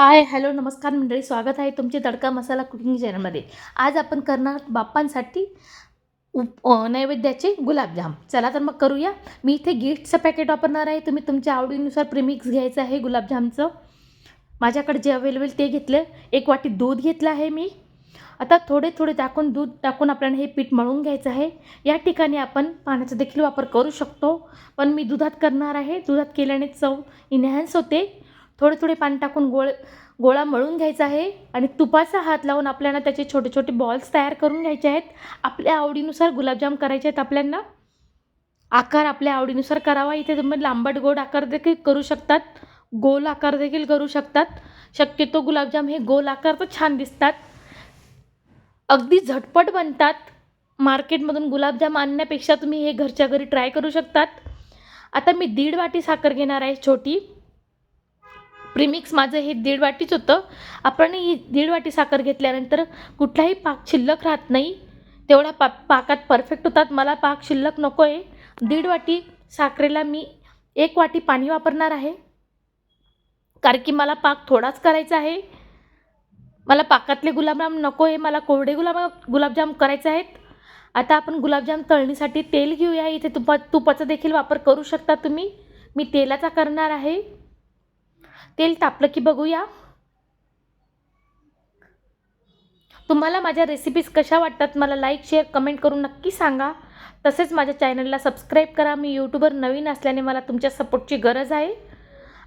Hi hello नमस्कार मंडळी स्वागत आहे तुमचे तडका मसाला कुकिंग चॅनलमध्ये. आज आपण करणार बाप्पांसाठी उप नैवेद्याचे गुलाबजाम. चला तर मग करूया. मी इथे गिफ्टचं पॅकेट वापरणार आहे. तुम्ही तुमच्या आवडीनुसार प्रिमिक्स घ्यायचं आहे गुलाबजामचं. माझ्याकडे जे अवेलेबल ते घेतलं. एक वाटी दूध घेतलं आहे मी. आता थोडे थोडे टाकून दूध टाकून आपल्याला हे पीठ मळून घ्यायचं आहे. या ठिकाणी आपण पाण्याचा देखील वापर करू शकतो. पण मी दुधात करणार आहे. दुधात केल्याने चव इन्हॅन्स होते. थोडे थोडे पाणी टाकून गोळ गोळा मळून घ्यायचा आहे आणि तुपाचा हात लावून आपल्याला त्याचे छोटे छोटे बॉल्स तयार करून घ्यायचे आहेत. आपल्या आवडीनुसार गुलाबजाम करायचे आहेत आपल्याला आकार आपल्या आवडीनुसार करावा. इथे तुम्ही लांबट गोड आकार देखील करू शकतात. गोल आकार देखील करू शकतात. शक्यतो गुलाबजाम हे गोल आकार तर छान दिसतात. अगदी झटपट बनतात. मार्केटमधून गुलाबजाम आणण्यापेक्षा तुम्ही हे घरच्या घरी ट्राय करू शकतात. आता मी दीड वाटी साखर घेणार आहे छोटी. प्रीमिक्स माझं हे दीड वाटीच होतं. आपण ही दीड वाटी साखर घेतल्यानंतर कुठलाही पाक शिल्लक राहत नाही. तेवढा पा पाकात परफेक्ट होतात. मला पाक शिल्लक नको आहे दीड वाटी साखरेला मी एक वाटी पाणी वापरणार आहे. कारण की मला पाक थोडाच करायचा आहे. मला पाकातले गुलाबजाम नको आहे मला कोरडे गुलाब गुलाबजाम करायचे आहेत. आता आपण गुलाबजाम तळणीसाठी तेल घेऊया. इथे तुपा तुपाचा देखील वापर करू शकता तुम्ही. मी तेलाचा करणार आहे. तेल तापलं की बघूया. तुम्हाला माझ्या रेसिपीज कशा वाटतात मला लाईक शेअर कमेंट करून नक्की सांगा. तसेच माझ्या चॅनलला सबस्क्राईब करा. मी यूट्यूबर नवीन असल्याने मला तुमच्या सपोर्टची गरज आहे.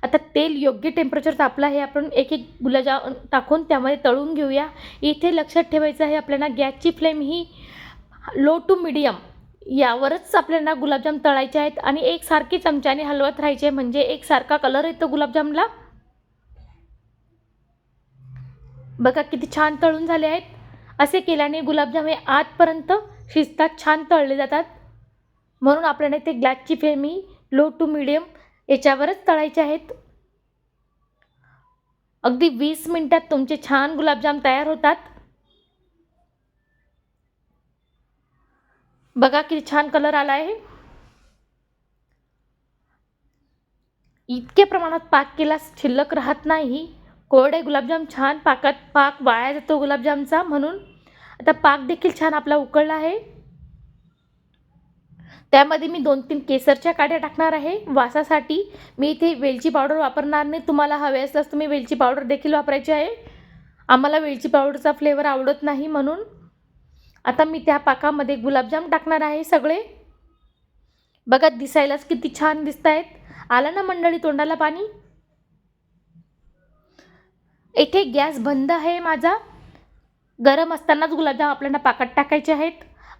आता तेल योग्य टेम्परेचर तापलं आहे. आपण एक एक गुलाबजाम टाकून त्यामध्ये तळून घेऊया. इथे लक्षात ठेवायचं आहे आपल्याला गॅसची फ्लेम ही लो टू मिडियम यावरच आपल्याला गुलाबजाम तळायचे आहेत. आणि एकसारखी चमच्याने हलवत राहायचे म्हणजे एकसारखा कलर येतो गुलाबजामला. बघा किती छान तळून झाले आहेत. असे केल्याने गुलाबजाम हे आतपर्यंत शिजतात छान तळले जातात. म्हणून आपल्याला ते ग्लॅसची फ्लेम ही लो टू मिडियम याच्यावरच तळायचे आहेत. अगदी वीस मिनटात तुमचे छान गुलाबजाम तयार होतात. बघा किती छान कलर आला आहे. इतक्या प्रमाणात पाक केला शिल्लक राहत नाही. कोरडे गुलाबजाम छान पाकात पाक वाया जातो गुलाबजामचा म्हणून. आता पाक देखील छान आपला उकळला आहे. त्यामध्ये मी दोन तीन केसरच्या काड्या टाकणार आहे. वासासाठी मी इथे वेलची पावडर वापरणार नाही. तुम्हाला हवे असल्यास तुम्ही वेलची पावडर देखील वापरायची आहे. आम्हाला वेलची पावडरचा फ्लेवर आवडत नाही म्हणून. आता मी त्या पाकामध्ये गुलाबजाम टाकणार आहे सगळे. बघा दिसायलाच किती छान दिसत आहेत आलं ना मंडळी तोंडाला पाणी? येथे गॅस बंद आहे माझा. गरम असतानाच गुलाबजाम आपल्याला पाकात टाकायचे आहेत.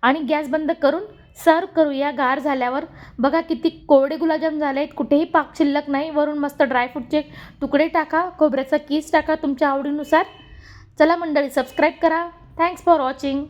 आणि गॅस बंद करून सर्व करूया गार झाल्यावर. बघा किती कोरडे गुलाबजाम झाले आहेत कुठेही पाक शिल्लक नाही. वरून मस्त ड्रायफ्रूटचे तुकडे टाका. खोबऱ्याचा कीस टाका तुमच्या आवडीनुसार. चला मंडळी सबस्क्राईब करा. Thanks for watching